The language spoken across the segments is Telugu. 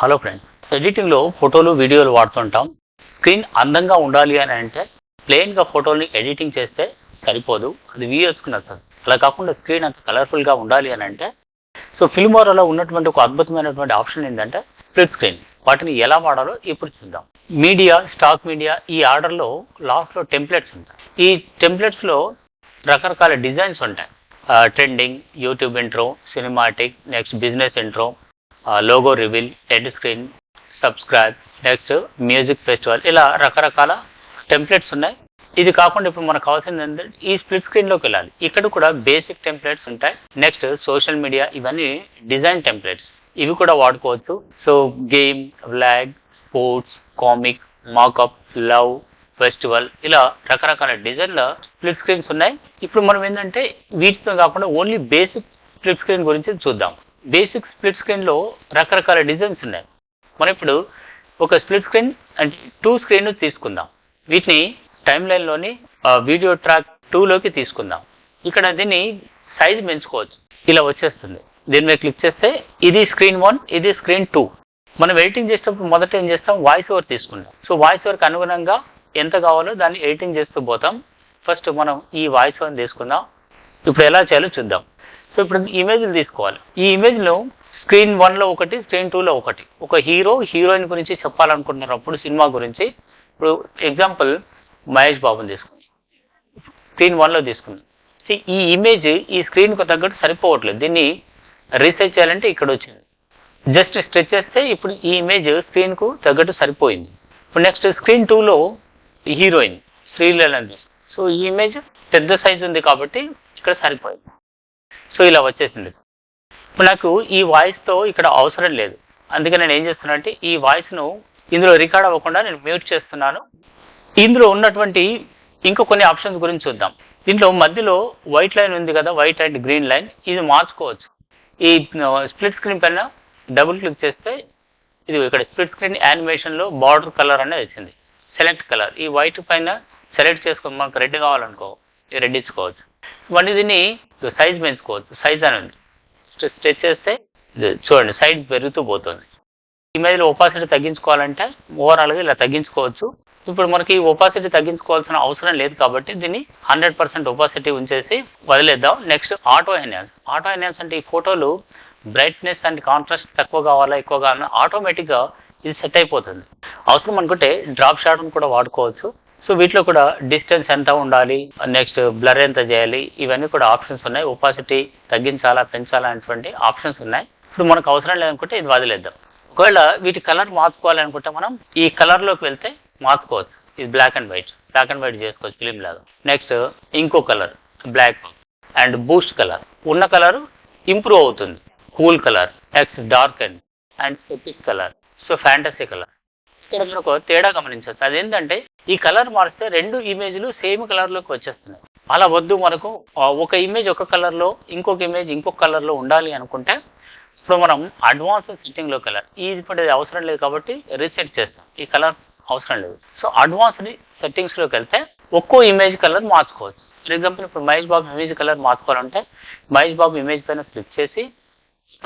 హలో ఫ్రెండ్స్ ఎడిటింగ్లో ఫోటోలు వీడియోలు వాడుతుంటాం. స్క్రీన్ అందంగా ఉండాలి అని అంటే ప్లెయిన్గా ఫోటోల్ని ఎడిటింగ్ చేస్తే సరిపోదు. అది వ్యూయర్స్కి నచ్చదు. అలా కాకుండా స్క్రీన్ అంత కలర్ఫుల్గా ఉండాలి అని అంటే సో ఫిల్మోరాలో ఉన్నటువంటి ఒక అద్భుతమైనటువంటి ఆప్షన్ ఏంటంటే స్ప్లిట్ స్క్రీన్ వాటిని ఎలా వాడాలో ఇప్పుడు చూద్దాం. మీడియా స్టాక్ మీడియా ఈ ఆర్డర్లో లాస్ట్లో టెంప్లెట్స్ ఉంటాయి. ఈ టెంప్లెట్స్లో రకరకాల డిజైన్స్ ఉంటాయి. Trending YouTube intro cinematic next business intro logo reveal ted screen subscribe next music festival ఇలా రకరకాల టెంప్లెట్స్ ఉన్నాయి. ఇది కాకుండా ఇప్పుడు మనకు కావాల్సింది ఏంటంటే ఈ స్ప్లిట్ స్క్రీన్లోకి వెళ్ళాలి. ఇక్కడ కూడా బేసిక్ టెంప్లెట్స్ ఉంటాయి. నెక్స్ట్ సోషల్ మీడియా ఇవన్నీ డిజైన్ టెంప్లెట్స్ ఇవి కూడా వాడుకోవచ్చు. So game vlog sports comic mockup love festival ఇలా రకరకాల డిజైన్ల స్ప్లిట్ స్క్రీన్స్ ఉన్నాయి. ఇప్పుడు మనం ఏంటంటే వీటితో కాకుండా ఓన్లీ బేసిక్ స్ప్లిట్ స్క్రీన్ గురించి చూద్దాం. బేసిక్ స్ప్లిట్ స్క్రీన్లో రకరకాల డిజైన్స్ ఉన్నాయి. మనం ఇప్పుడు ఒక స్ప్లిట్ స్క్రీన్ అంటే టూ స్క్రీన్ తీసుకుందాం. వీటిని టైం లైన్లోని వీడియో ట్రాక్ టూలోకి తీసుకుందాం. ఇక్కడ దీన్ని సైజ్ పెంచుకోవచ్చు. ఇలా వచ్చేస్తుంది. దీని మీద క్లిక్ చేస్తే ఇది స్క్రీన్ వన్ ఇది స్క్రీన్ టూ. మనం ఎడిటింగ్ చేసేటప్పుడు మొదట ఏం చేస్తాం? వాయిస్ ఓవర్ తీసుకుందాం సో వాయిస్ ఓవర్కి అనుగుణంగా ఎంత కావాలో దాన్ని ఎడిటింగ్ చేస్తూ పోతాం. ఫస్ట్ మనం ఈ వాయిస్ ఓవర్ తీసుకుందాం. ఇప్పుడు ఎలా చేయాలో చూద్దాం. సో ఇప్పుడు ఇమేజ్లు తీసుకోవాలి. ఈ ఇమేజ్లో స్క్రీన్ వన్లో ఒకటి స్క్రీన్ టూలో ఒకటి. ఒక హీరో హీరోయిన్ గురించి చెప్పాలనుకుంటున్నారు. అప్పుడు సినిమా గురించి. ఇప్పుడు ఎగ్జాంపుల్ మహేష్ బాబుని తీసుకుంది. స్క్రీన్ వన్లో తీసుకుంది. ఈ ఇమేజ్ ఈ స్క్రీన్కు తగ్గట్టు సరిపోవట్లేదు. దీన్ని రీసెర్చ్ చేయాలంటే ఇక్కడ వచ్చింది. జస్ట్ స్ట్రెచ్ చేస్తే ఇప్పుడు ఈ ఇమేజ్ స్క్రీన్కు తగ్గట్టు సరిపోయింది. ఇప్పుడు నెక్స్ట్ స్క్రీన్ టూలో హీరోయిన్ శ్రీలీలని సో ఈ ఇమేజ్ పెద్ద సైజ్ ఉంది కాబట్టి ఇక్కడ సరిపోయింది. సో ఇలా వచ్చేసింది. ఇప్పుడు నాకు ఈ వాయిస్తో ఇక్కడ అవసరం లేదు. అందుకే నేను ఏం చేస్తున్నా అంటే ఈ వాయిస్ను ఇందులో రికార్డ్ అవ్వకుండా నేను మ్యూట్ చేస్తున్నాను. ఇందులో ఉన్నటువంటి ఇంకా కొన్ని ఆప్షన్స్ గురించి చూద్దాం. దీంట్లో మధ్యలో వైట్ లైన్ ఉంది కదా వైట్ అండ్ గ్రీన్ లైన్ ఇది మార్చుకోవచ్చు. ఈ స్ప్లిట్ స్క్రీన్ పైన డబుల్ క్లిక్ చేస్తే ఇది ఇక్కడ స్ప్లిట్ స్క్రీన్ యానిమేషన్లో బార్డర్ కలర్ అనేది వచ్చింది. సెలెక్ట్ కలర్ ఈ వైట్ పైన సెలెక్ట్ చేసుకో మనకు రెడ్ కావాలనుకో రెడ్ ఇచ్చుకోవచ్చు. మళ్ళీ దీన్ని సైజ్ పెంచుకోవచ్చు సైజ్ అని ఉంది. స్ట్రెచ్ చేస్తే చూడండి సైజ్ పెరుగుతూ పోతుంది. ఈ మధ్యలో ఒపాసిటీ తగ్గించుకోవాలంటే ఓవరాల్గా ఇలా తగ్గించుకోవచ్చు. ఇప్పుడు మనకి ఒపాసిటీ తగ్గించుకోవాల్సిన అవసరం లేదు కాబట్టి దీన్ని హండ్రెడ్ పర్సెంట్ ఒపాసిటీ ఉంచేసి వదిలేద్దాం. Next auto enhance auto enhance అంటే ఈ ఫోటోలు బ్రైట్నెస్ అండ్ కాంట్రాస్ట్ తక్కువ కావాలా ఎక్కువ కావాలా ఆటోమేటిక్గా ఇది సెట్ అయిపోతుంది. అవసరం అనుకుంటే డ్రాప్ షాట్ను కూడా వాడుకోవచ్చు. సో వీటిలో కూడా డిస్టెన్స్ ఎంత ఉండాలి? నెక్స్ట్ బ్లర్ ఎంత చేయాలి? ఇవన్నీ కూడా ఆప్షన్స్ ఉన్నాయి. ఒపాసిటీ తగ్గించాలా పెంచాలా అనేటువంటి ఆప్షన్స్ ఉన్నాయి. ఇప్పుడు మనకు అవసరం లేదనుకుంటే ఇది వదిలేద్దాం. ఒకవేళ వీటి కలర్ మార్చుకోవాలనుకుంటే మనం ఈ కలర్లోకి వెళ్తే మార్చుకోవచ్చు. ఇది black and white black and white చేసుకోవచ్చు ఫిలిం లాగా. నెక్స్ట్ ఇంకో colour black and boost colour ఉన్న కలర్ ఇంప్రూవ్ అవుతుంది. Cool colour next dark and and epic colour so fantasy colour ఇక్కడ మనకు తేడా గమనించవచ్చు. అదేంటంటే ఈ కలర్ మారిస్తే రెండు ఇమేజ్లు సేమ్ కలర్లోకి వచ్చేస్తున్నాయి. అలా వద్దు మనకు. ఒక ఇమేజ్ ఒక కలర్లో ఇంకొక ఇమేజ్ ఇంకొక కలర్లో ఉండాలి అనుకుంటే ఇప్పుడు మనం అడ్వాన్స్ సెట్టింగ్లో కలర్. ఇది ఇప్పుడు అవసరం లేదు కాబట్టి రీసెట్ చేస్తాం. ఈ కలర్ అవసరం లేదు. సో అడ్వాన్స్డ్ సెట్టింగ్స్లోకి వెళ్తే ఒక్కో ఇమేజ్ కలర్ మార్చుకోవచ్చు. ఫర్ ఎగ్జాంపుల్ ఇప్పుడు మహేష్ బాబు ఇమేజ్ కలర్ మార్చుకోవాలంటే మహేష్ బాబు ఇమేజ్ పైన క్లిక్ చేసి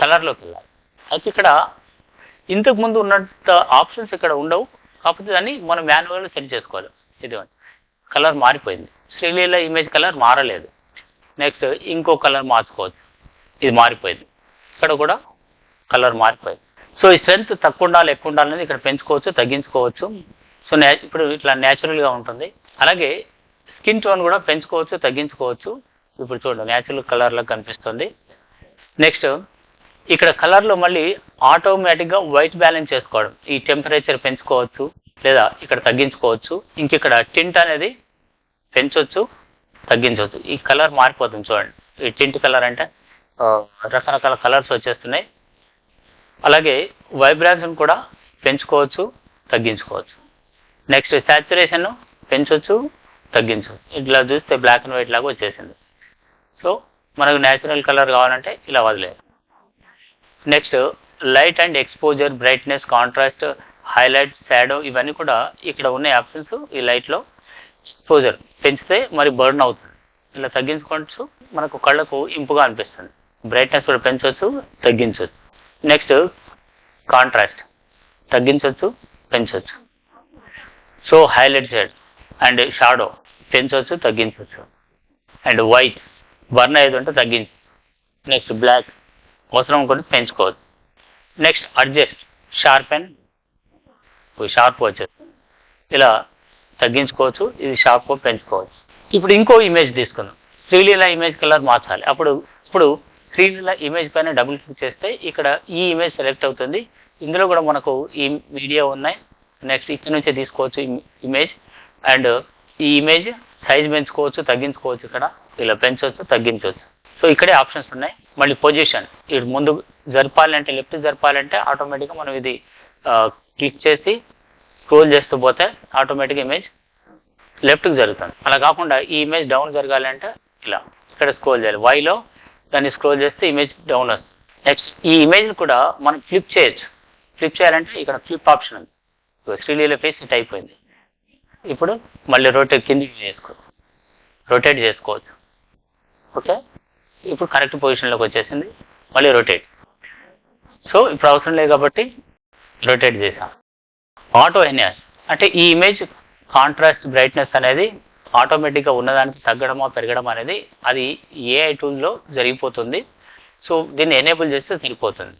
కలర్లోకి వెళ్ళాలి. అయితే ఇక్కడ ఇంతకుముందు ఉన్నంత ఆప్షన్స్ ఇక్కడ ఉండవు. కాకపోతే దాన్ని మనం మాన్యువల్గా సెట్ చేసుకోవాలి. ఇది కలర్ మారిపోయింది. శ్రీలీల ఇమేజ్ కలర్ మారలేదు. నెక్స్ట్ ఇంకో కలర్ మార్చుకోవచ్చు. ఇది మారిపోయింది. ఇక్కడ కూడా కలర్ మారిపోయింది. సో ఈ స్ట్రెంత్ తక్కువ ఉండాలి ఎక్కువ ఉండాలనేది ఇక్కడ పెంచుకోవచ్చు తగ్గించుకోవచ్చు. సో ఇప్పుడు ఇట్లా న్యాచురల్గా ఉంటుంది. అలాగే స్కిన్ టోన్ కూడా పెంచుకోవచ్చు తగ్గించుకోవచ్చు. ఇప్పుడు చూడండి న్యాచురల్ కలర్లో కనిపిస్తుంది. నెక్స్ట్ ఇక్కడ కలర్లో మళ్ళీ ఆటోమేటిక్గా వైట్ బ్యాలెన్స్ చేసుకోవడం. ఈ టెంపరేచర్ పెంచుకోవచ్చు లేదా ఇక్కడ తగ్గించుకోవచ్చు. ఇంక ఇక్కడ టింట్ అనేది పెంచవచ్చు తగ్గించవచ్చు ఈ కలర్ మారిపోతుంది చూడండి. ఈ టింట్ కలర్ అంటే రకరకాల కలర్స్ వచ్చేస్తున్నాయి. అలాగే వైబ్రేషన్ కూడా పెంచుకోవచ్చు తగ్గించుకోవచ్చు. నెక్స్ట్ సాచురేషన్ పెంచవచ్చు తగ్గించవచ్చు ఇట్లా చూస్తే బ్లాక్ అండ్ వైట్ లాగా వచ్చేసింది. సో మనకు న్యాచురల్ కలర్ కావాలంటే ఇలా వదిలేదు next light and exposure brightness contrast highlight shadow ఇవన్నీ కూడా ఇక్కడ ఉన్న ఆప్షన్స్ ఈ లైట్లో ఎక్స్పోజర్ పెంచితే మరి బర్న్ అవుతుంది. ఇలా తగ్గించుకోవచ్చు. మనకు కళ్ళకు ఇంపుగా అనిపిస్తుంది. బ్రైట్నెస్ కూడా పెంచవచ్చు తగ్గించవచ్చు. నెక్స్ట్ కాంట్రాస్ట్ తగ్గించవచ్చు పెంచవచ్చు. So highlight shade and shadow పెంచవచ్చు తగ్గించవచ్చు. అండ్ వైట్ బర్న్ ఏది ఉంటే తగ్గించు నెక్స్ట్ బ్లాక్ అవసరం కూడా పెంచుకోవచ్చు next adjust sharp and sharp వచ్చేసి ఇలా తగ్గించుకోవచ్చు ఇది షార్ప్ పెంచుకోవచ్చు. ఇప్పుడు ఇంకో ఇమేజ్ తీసుకుందాం. శ్రీలీల ఇమేజ్ కలర్ మార్చాలి. అప్పుడు ఇప్పుడు శ్రీలీల ఇమేజ్ పైన డబుల్ క్లిక్ చేస్తే ఇక్కడ ఈ ఇమేజ్ సెలెక్ట్ అవుతుంది. ఇందులో కూడా మనకు ఈ మీడియా ఉన్నాయి. నెక్స్ట్ ఇక్కడ నుంచే తీసుకోవచ్చు ఇమేజ్ అండ్ ఈ ఇమేజ్ సైజ్ పెంచుకోవచ్చు తగ్గించుకోవచ్చు ఇక్కడ. ఇలా పెంచవచ్చు తగ్గించవచ్చు. సో ఇక్కడే ఆప్షన్స్ ఉన్నాయి. మళ్ళీ పొజిషన్. ఇటు ముందు జరపాలంటే లెఫ్ట్ జరపాలంటే ఆటోమేటిక్గా మనం ఇది క్లిక్ చేసి స్క్రోల్ చేస్తూ పోతే ఆటోమేటిక్ ఇమేజ్ లెఫ్ట్కి జరుగుతుంది. అలా కాకుండా ఈ ఇమేజ్ డౌన్ జరగాలంటే ఇలా ఇక్కడ స్క్రోల్ చేయాలి. వైలో దాన్ని స్క్రోల్ చేస్తే ఇమేజ్ డౌన్ వస్తుంది. నెక్స్ట్ ఈ ఇమేజ్ని కూడా మనం ఫ్లిప్ చేయొచ్చు. ఫ్లిప్ చేయాలంటే ఇక్కడ ఫ్లిప్ ఆప్షన్ ఉంది. శ్రీలీల ఫేస్ ఇట్ అయిపోయింది. ఇప్పుడు మళ్ళీ రొటేట్ కిందికి చేసుకోవచ్చు రొటేట్ చేసుకోవచ్చు. ఓకే ఇప్పుడు కరెక్ట్ పొజిషన్లోకి వచ్చేసింది. మళ్ళీ రొటేట్ సో ఇప్పుడు అవసరం లేదు కాబట్టి రొటేట్ చేసాం ఆటో ఎన్యాస్ అంటే ఈ ఇమేజ్ కాంట్రాస్ట్ బ్రైట్నెస్ అనేది ఆటోమేటిక్గా ఉన్నదానికి తగ్గడమో పెరగడం అనేది అది ఏఐ టూల్లో జరిగిపోతుంది. సో దీన్ని ఎనేబుల్ చేస్తే సరిపోతుంది.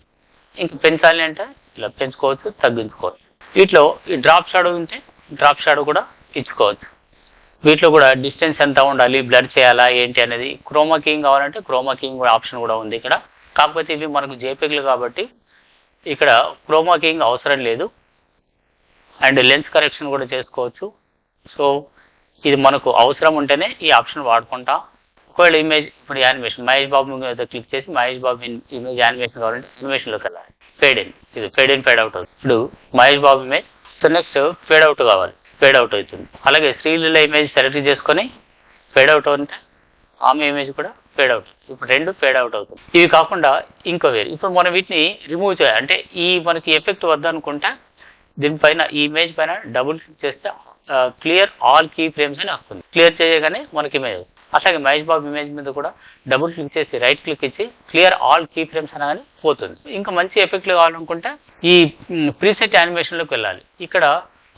ఇంక పెంచాలి అంటే ఇలా పెంచుకోవచ్చు తగ్గించుకోవచ్చు. వీటిలో ఈ డ్రాప్ షాడో ఉంటే డ్రాప్ షాడో కూడా ఇచ్చుకోవచ్చు. వీటిలో కూడా డిస్టెన్స్ ఎంత ఉండాలి బ్లర్ చేయాలా ఏంటి అనేది క్రోమా కింగ్ కావాలంటే క్రోమా కింగ్ ఆప్షన్ కూడా ఉంది ఇక్కడ. కాకపోతే ఇవి మనకు జేపీలు కాబట్టి ఇక్కడ క్రోమా కింగ్ అవసరం లేదు. అండ్ లెన్స్ కరెక్షన్ కూడా చేసుకోవచ్చు. సో ఇది మనకు అవసరం ఉంటేనే ఈ ఆప్షన్ వాడుకుంటా. ఒకవేళ ఇమేజ్ ఇప్పుడు యానిమేషన్ మహేష్ బాబు మీద క్లిక్ చేసి మహేష్ బాబు ఇమేజ్ యానిమేషన్ కావాలంటే యానిమేషన్లోకి వెళ్ళాలి. Fade in. ఇది ఫేడ్ ఇన్ ఫేడ్ అవుట్ అవుతుంది. ఇప్పుడు Mahesh Babu image. So next fade out కావాలి. ఫేడ్ అవుట్ అవుతుంది. అలాగే శ్రీలీల ఇమేజ్ సెలెక్ట్ చేసుకొని ఫేడ్ అవుట్ అంటే ఆమె ఇమేజ్ కూడా ఫేడ్ అవుట్ ఇప్పుడు రెండు ఫేడ్ అవుట్ అవుతుంది. ఇవి కాకుండా ఇంకో వేరు. ఇప్పుడు మనం వీటిని రిమూవ్ చేయాలి. అంటే ఈ మనకి ఎఫెక్ట్ వద్దనుకుంటే దీనిపైన ఈ ఇమేజ్ పైన డబుల్ క్లిక్ చేస్తే క్లియర్ ఆల్ కీ ఫ్రేమ్స్ అని వస్తుంది. క్లియర్ చేయగానే మనకి ఇమేజ్ అట్లాగే మహేష్ బాబు ఇమేజ్ మీద కూడా డబుల్ క్లిక్ చేసి రైట్ క్లిక్ ఇచ్చి క్లియర్ ఆల్ కీ ఫ్రేమ్స్ అనగానే పోతుంది. ఇంకా మంచి ఎఫెక్ట్లు కావాలనుకుంటే ఈ ప్రీసెట్ యానిమేషన్లోకి వెళ్ళాలి. ఇక్కడ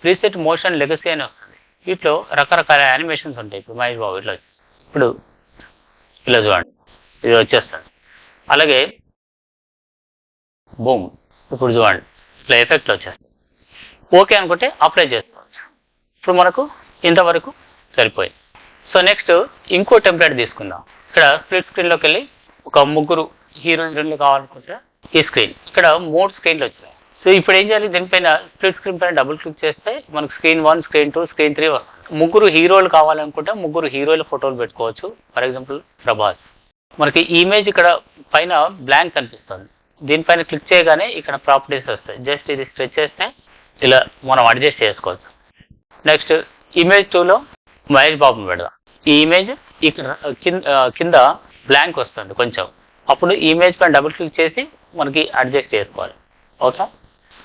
ప్రీసెట్ మోషన్ లెగసీ అని వస్తుంది వీటిలో రకరకాల యానిమేషన్స్ ఉంటాయి. ఇప్పుడు మహేష్ బాబు ఇట్లా ఇప్పుడు ఇలా చూడండి. ఇది వచ్చేస్తుంది. అలాగే బూమ్. ఇప్పుడు చూడండి. ఇట్లా ఎఫెక్ట్ వచ్చేస్తుంది. ఓకే అనుకుంటే అప్లై చేసుకోవచ్చు. ఇప్పుడు మనకు ఇంతవరకు సరిపోయింది. సో నెక్స్ట్ ఇంకో టెంప్లెట్ తీసుకుందాం. ఇక్కడ స్ప్లిట్ స్క్రీన్లోకి వెళ్ళి ఒక ముగ్గురు హీరో హీరోయిన్లు కావాలనుకుంటే ఈ స్క్రీన్ ఇక్కడ మూడు స్క్రీన్లు వచ్చాయి. సో ఇప్పుడు ఏం చేయాలి? దీనిపైన స్ప్లిట్ స్క్రీన్ పైన డబుల్ క్లిక్ చేస్తే మనకు screen one screen two screen three ముగ్గురు హీరోలు కావాలనుకుంటే ముగ్గురు హీరోల ఫోటోలు పెట్టుకోవచ్చు. For example Prabhas. మనకి ఇమేజ్ ఇక్కడ పైన బ్లాంక్ కనిపిస్తుంది. దీనిపైన క్లిక్ చేయగానే ఇక్కడ ప్రాపర్టీస్ వస్తాయి. జస్ట్ ఇది స్ట్రెచ్ చేస్తే ఇలా మనం అడ్జస్ట్ చేసుకోవచ్చు. నెక్స్ట్ ఇమేజ్ టూలో మహేష్ బాబుని పెడదాం. ఈ ఇమేజ్ ఇక్కడ కింద కింద బ్లాంక్ వస్తుంది కొంచెం. అప్పుడు ఇమేజ్ పైన డబుల్ క్లిక్ చేసి మనకి అడ్జస్ట్ చేసుకోవాలి. ఓకే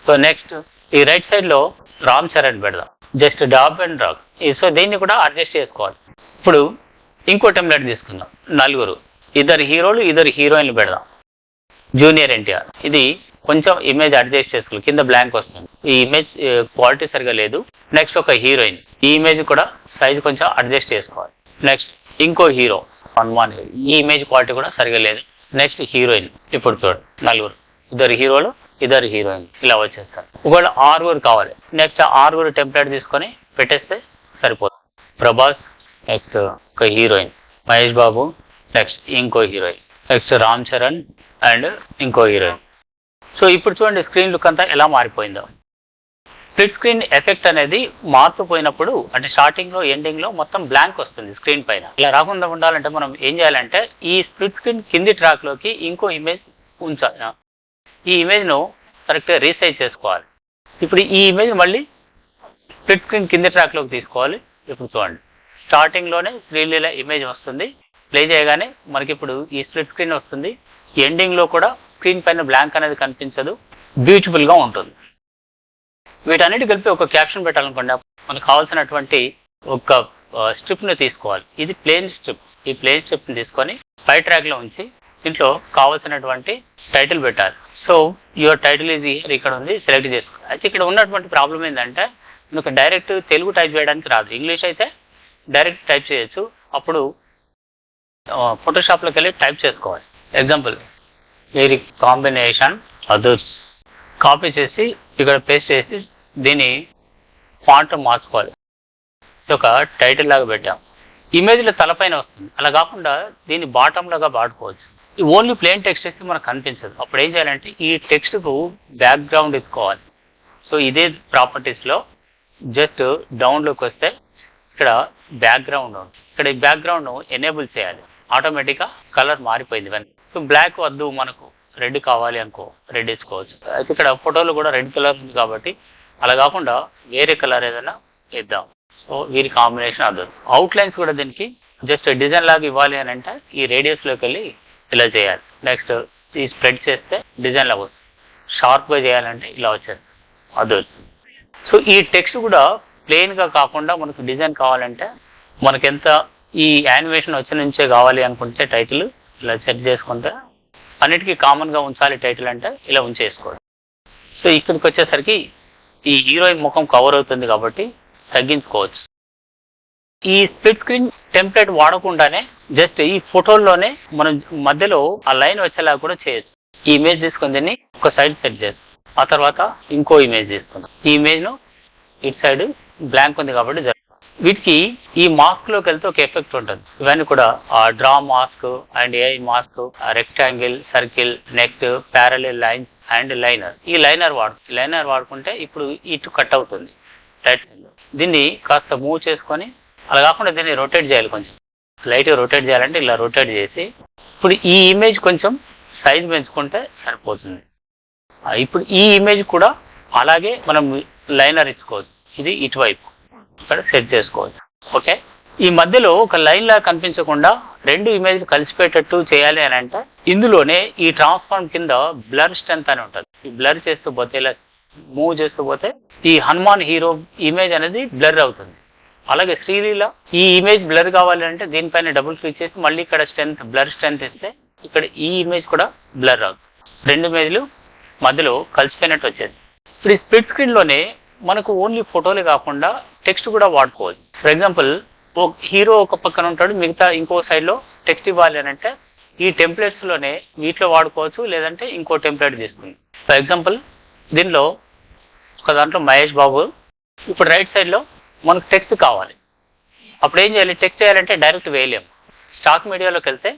సో నెక్స్ట్ ఈ రైట్ సైడ్లో రామ్ చరణ్ పెడదాం. Just drop and drag so దీన్ని కూడా అడ్జస్ట్ చేసుకోవాలి. ఇప్పుడు ఇంకో టెంప్లెట్ తీసుకుందాం. నలుగురు. ఇద్దరు హీరోలు ఇద్దరు హీరోయిన్లు పెడదాం. జూనియర్ ఎన్టీఆర్ ఇది కొంచెం ఇమేజ్ అడ్జస్ట్ చేసుకోవాలి కింద బ్లాంక్ వస్తుంది. ఈ ఇమేజ్ క్వాలిటీ సరిగా లేదు. నెక్స్ట్ ఒక హీరోయిన్ ఈ ఇమేజ్ కూడా సైజ్ కొంచెం అడ్జస్ట్ చేసుకోవాలి. నెక్స్ట్ ఇంకో హీరో హనుమాన్ ఈ ఇమేజ్ క్వాలిటీ కూడా సరిగా లేదు. నెక్స్ట్ హీరోయిన్ ఇప్పుడు చూడండి. నలుగురు. ఇద్దరు హీరోలు ఇద్దరు హీరోయిన్ ఇలా వచ్చేస్తారు. ఒకవేళ ఆరుగురు కావాలి. నెక్స్ట్ ఆరుగురు టెంప్లెట్ తీసుకొని పెట్టేస్తే సరిపోతుంది. ప్రభాస్ నెక్స్ట్ ఒక హీరోయిన్. మహేష్ బాబు నెక్స్ట్ ఇంకో heroine. Next Ram Charan and ఇంకో హీరోయిన్. సో ఇప్పుడు చూడండి స్క్రీన్ లుక్ అంతా ఎలా మారిపోయిందో. స్ప్లిట్ స్క్రీన్ ఎఫెక్ట్ అనేది మారుతుపోయినప్పుడు అంటే స్టార్టింగ్లో ఎండింగ్లో మొత్తం బ్లాంక్ వస్తుంది స్క్రీన్ పైన. ఇలా రాకుండా ఉండాలంటే మనం ఏం చేయాలంటే ఈ స్ప్లిట్ స్క్రీన్ కింది ట్రాక్లోకి ఇంకో ఇమేజ్ ఉంచాలి ఈ ఇమేజ్ను కరెక్ట్గా రీసైజ్ చేసుకోవాలి. ఇప్పుడు ఈ ఇమేజ్ మళ్ళీ స్ప్లిట్ స్క్రీన్ కింది ట్రాక్లోకి తీసుకోవాలి. ఇప్పుడు చూడండి. స్టార్టింగ్లోనే ఇమేజ్ వస్తుంది. ప్లే చేయగానే మనకి ఇప్పుడు ఈ స్ప్లిట్ స్క్రీన్ వస్తుంది. ఎండింగ్లో కూడా స్క్రీన్ పైన బ్లాంక్ అనేది కనిపించదు. బ్యూటిఫుల్గా ఉంటుంది. వీటన్నిటి కలిపి ఒక క్యాప్షన్ పెట్టాలనుకోండి. మనకు కావాల్సినటువంటి ఒక స్ట్రిప్ను తీసుకోవాలి. ఇది ప్లేన్ స్ట్రిప్ ఈ ప్లేన్ స్ట్రిప్ని తీసుకొని పై ట్రాక్లో ఉంచి దీంట్లో కావాల్సినటువంటి టైటిల్ పెట్టాలి. సో యువర్ టైటిల్ ఇది ఇక్కడ ఉంది సెలెక్ట్ చేసుకో. అయితే ఇక్కడ ఉన్నటువంటి ప్రాబ్లం ఏంటంటే మీకు డైరెక్ట్ తెలుగు టైప్ చేయడానికి రాదు. ఇంగ్లీష్ అయితే డైరెక్ట్ టైప్ చేయొచ్చు. అప్పుడు ఫోటోషాప్లోకి వెళ్ళి టైప్ చేసుకోవాలి. ఎగ్జాంపుల్ మీరు కాంబినేషన్ అదర్స్ కాపీ చేసి ఇక్కడ పేస్ట్ చేసి దీన్ని ఫాంట్ మార్చుకోవాలి. ఒక టైటిల్ లాగా పెట్టాం. ఇమేజ్లో తలపైన వస్తుంది. అలా కాకుండా దీన్ని బాటంలాగా వాడుకోవచ్చు. ఓన్లీ ప్లేన్ టెక్స్ట్ అయితే మనకు కనిపించదు. అప్పుడు ఏం చేయాలంటే ఈ టెక్స్ట్కు బ్యాక్గ్రౌండ్ ఇచ్చుకోవాలి సో ఇదే ప్రాపర్టీస్లో జస్ట్ డౌన్లోకి వస్తే ఇక్కడ బ్యాక్గ్రౌండ్ ఉంది. ఇక్కడ ఈ బ్యాక్గ్రౌండ్ ఎనేబుల్ చేయాలి. ఆటోమేటిక్గా కలర్ మారిపోయింది. ఇవన్నీ సో బ్లాక్ వద్దు మనకు. రెడ్ కావాలి అనుకో. రెడ్ ఇచ్చుకోవచ్చు అయితే ఇక్కడ ఫోటోలు కూడా రెడ్ కలర్ ఉంది కాబట్టి అలా కాకుండా వేరే కలర్ ఏదైనా ఇద్దాం సో వీరి కాంబినేషన్ అర్థం అవుట్ లైన్స్ కూడా దీనికి జస్ట్ డిజైన్ లాగా ఇవ్వాలి అని అంటే ఈ రేడియస్లోకి వెళ్ళి ఇలా చేయాలి. నెక్స్ట్ ఈ స్ప్రెడ్ చేస్తే డిజైన్ లాగా వస్తుంది. షార్ప్ చేయాలంటే ఇలా వచ్చేది అదర్ సో ఈ టెక్స్ట్ కూడా ప్లెయిన్గా కాకుండా మనకు డిజైన్ కావాలంటే మనకెంత ఈ యానిమేషన్ వచ్చి నుంచే కావాలి అనుకుంటే టైటిల్ ఇలా సెట్ చేసుకుంటే అన్నిటికీ కామన్గా ఉంచాలి టైటిల్ అంటే ఇలా ఉంచేసుకోవడం సో ఇక్కడికి వచ్చేసరికి ఈ హీరోయిన్ ముఖం కవర్ అవుతుంది కాబట్టి తగ్గించుకోవచ్చు. ఈ స్ప్లిట్ స్క్రీన్ టెంప్లెట్ వాడకుండానే జస్ట్ ఈ ఫోటోల్లోనే మనం మధ్యలో ఆ లైన్ వచ్చేలా కూడా చేయొచ్చు. ఈ ఇమేజ్ తీసుకుని దీన్ని ఒక సైడ్ సెట్ చేస్తాం. ఆ తర్వాత ఇంకో ఇమేజ్ తీసుకుందాం. ఈ ఇమేజ్ను ఇటు సైడ్ బ్లాంక్ ఉంది కాబట్టి జరుగుతుంది వీటికి ఈ మాస్క్లోకి వెళ్తే ఒక ఎఫెక్ట్ ఉంటుంది. ఇవన్నీ కూడా ఆ draw mask and a mask rectangle circle next parallel lines and liner. ఈ లైనర్ వాడు లైనర్ వాడుకుంటే ఇప్పుడు ఇటు కట్ అవుతుంది. రైట్ సైడ్లో దీన్ని కాస్త మూవ్ చేసుకొని అలా కాకుండా దీన్ని రొటేట్ చేయాలి కొంచెం. లైట్గా రొటేట్ చేయాలంటే ఇలా రొటేట్ చేసి ఇప్పుడు ఈ ఇమేజ్ కొంచెం సైజ్ పెంచుకుంటే సరిపోతుంది. ఇప్పుడు ఈ ఇమేజ్ కూడా అలాగే మనం లైనర్ ఇచ్చుకోవచ్చు. ఇది ఇటువైపు. ఇక్కడ సెట్ చేసుకోవచ్చు. ఓకే ఈ మధ్యలో ఒక లైన్ లా కనిపించకుండా రెండు ఇమేజ్లు కలిసిపోయేటట్టు చేయాలి అని అంటే ఇందులోనే ఈ ట్రాన్స్ఫార్మ్ కింద బ్లర్ స్ట్రెంత్ అని ఉంటుంది. ఈ బ్లర్ చేస్తూ పోతే ఇలా మూవ్ చేస్తూ పోతే ఈ హనుమాన్ హీరో ఇమేజ్ అనేది బ్లర్ అవుతుంది. అలాగే శ్రీలీల ఈ ఇమేజ్ బ్లర్ కావాలి అంటే దీనిపైన డబుల్ క్లిక్ చేసి మళ్ళీ ఇక్కడ స్ట్రెంత్ బ్లర్ స్ట్రెంత్ ఇస్తే ఇక్కడ ఈ ఇమేజ్ కూడా బ్లర్ అవుతుంది రెండు ఇమేజ్లు మధ్యలో కలిసిపోయినట్టు వచ్చేది. ఇప్పుడు ఈ స్ప్లిట్ స్క్రీన్లోనే మనకు ఓన్లీ ఫోటోలే కాకుండా టెక్స్ట్ కూడా వాడుకోవచ్చు. ఫర్ ఎగ్జాంపుల్ ఓ హీరో ఒక పక్కన ఉంటాడు మిగతా ఇంకో సైడ్లో టెక్స్ట్ ఇవ్వాలి అని అంటే ఈ టెంప్లెట్స్లోనే వీటిలో వాడుకోవచ్చు లేదంటే ఇంకో టెంప్లెట్ తీసుకుంది. ఫర్ ఎగ్జాంపుల్ దీనిలో ఒక దాంట్లో మహేష్ బాబు ఇప్పుడు రైట్ సైడ్లో మనకు టెక్స్ట్ కావాలి. అప్పుడు ఏం చేయాలి? టెక్స్ట్ చేయాలంటే డైరెక్ట్ వేయలేము. స్టాక్ మీడియాలోకి వెళ్తే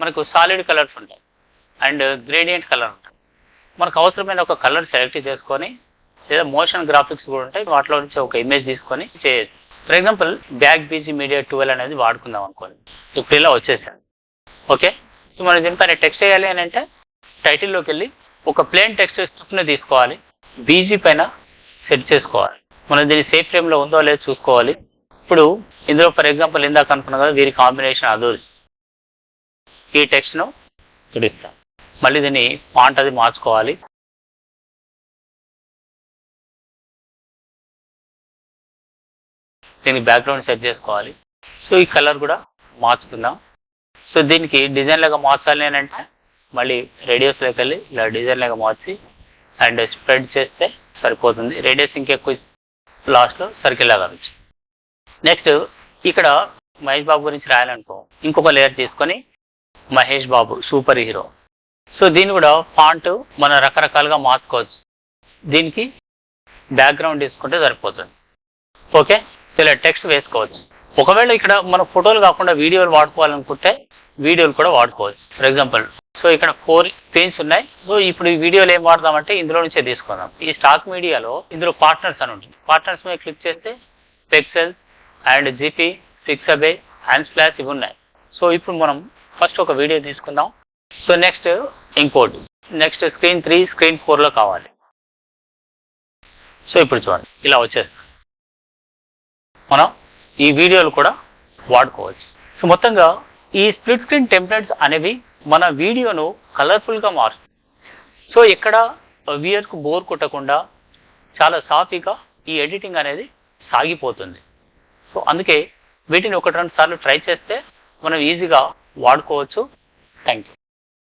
మనకు సాలిడ్ కలర్స్ ఉంటాయి. అండ్ గ్రేడియంట్ కలర్ ఉంటాయి మనకు అవసరమైన ఒక కలర్ సెలెక్ట్ చేసుకొని లేదా మోషన్ గ్రాఫిక్స్ కూడా ఉంటాయి. వాటిలో నుంచి ఒక ఇమేజ్ తీసుకొని చేయొచ్చు. For example back BG media twelve అనేది వాడుకుందాం అనుకోండి. ఇప్పుడు ఇలా వచ్చేసాను ఓకే సో మనం దీనిపైన టెక్స్ట్ చేయాలి అని అంటే టైటిల్లోకి వెళ్ళి ఒక ప్లేన్ టెక్స్ట్ స్క్రిప్ట్ని తీసుకోవాలి. బీజీ పైన సెట్ చేసుకోవాలి. మనం దీన్ని సేఫ్ ఫ్రేమ్లో ఉందో లేదో చూసుకోవాలి. ఇప్పుడు ఇందులో ఫర్ ఎగ్జాంపుల్ ఇందాక అనుకున్నాం కదా వీరి కాంబినేషన్ అదూరి ఈ టెక్స్ట్ను ఇక్కడ ఇస్తాం మళ్ళీ దీన్ని ఫాంట్ అది మార్చుకోవాలి. దీనికి బ్యాక్గ్రౌండ్ సెట్ చేసుకోవాలి. సో ఈ కలర్ కూడా మార్చుకుందాం. సో దీనికి డిజైన్ లాగా మార్చాలి అని అంటే మళ్ళీ రేడియోస్లోకి వెళ్ళి ఇలా డిజైన్ లాగా మార్చి అండ్ స్ప్రెడ్ చేస్తే సరిపోతుంది. రేడియస్ ఇంకెక్కువ లాస్ట్లో సర్కిల్ లాగా వచ్చింది నెక్స్ట్ ఇక్కడ మహేష్ బాబు గురించి రాయాలనుకో ఇంకొక లేయర్ తీసుకొని Mahesh Babu super hero so దీన్ని కూడా ఫాంట్ మనం రకరకాలుగా మార్చుకోవచ్చు. దీనికి బ్యాక్గ్రౌండ్ తీసుకుంటే సరిపోతుంది. ఓకే? సో ఇలా టెక్స్ట్ వేసుకోవచ్చు. ఒకవేళ ఇక్కడ మన ఫోటోలు కాకుండా వీడియోలు వాడుకోవాలనుకుంటే వీడియోలు కూడా వాడుకోవచ్చు. ఫర్ ఎగ్జాంపుల్ సో ఇక్కడ ఫోర్ పెయిన్స్ ఉన్నాయి. సో ఇప్పుడు ఈ వీడియోలు ఏం వాడదామంటే ఇందులో నుంచే తీసుకుందాం. ఈ స్టాక్ మీడియాలో ఇందులో పార్ట్నర్స్ అని ఉంటుంది. పార్ట్నర్స్ మీద క్లిక్ చేస్తే Pexels and Giphy Pixabay Unsplash ఇవి ఉన్నాయి. సో ఇప్పుడు మనం ఫస్ట్ ఒక వీడియో తీసుకుందాం. సో నెక్స్ట్ ఇంకోటి నెక్స్ట్ స్క్రీన్ త్రీ స్క్రీన్ ఫోర్లో కావాలి. సో ఇప్పుడు చూడండి. ఇలా వచ్చేస్తుంది. మనం ఈ వీడియోలు కూడా వాడుకోవచ్చు. సో మొత్తంగా ఈ స్ప్లిట్ స్క్రీన్ టెంప్లెట్స్ అనేవి మన వీడియోను కలర్ఫుల్గా మారుస్తుంది. సో ఎక్కడ uh, వ్యూయర్కు బోర్ కొట్టకుండా చాలా సాఫీగా ఈ ఎడిటింగ్ అనేది సాగిపోతుంది. సో అందుకే వీటిని ఒకటి రెండు సార్లు ట్రై చేస్తే మనం ఈజీగా వాడుకోవచ్చు. Thank you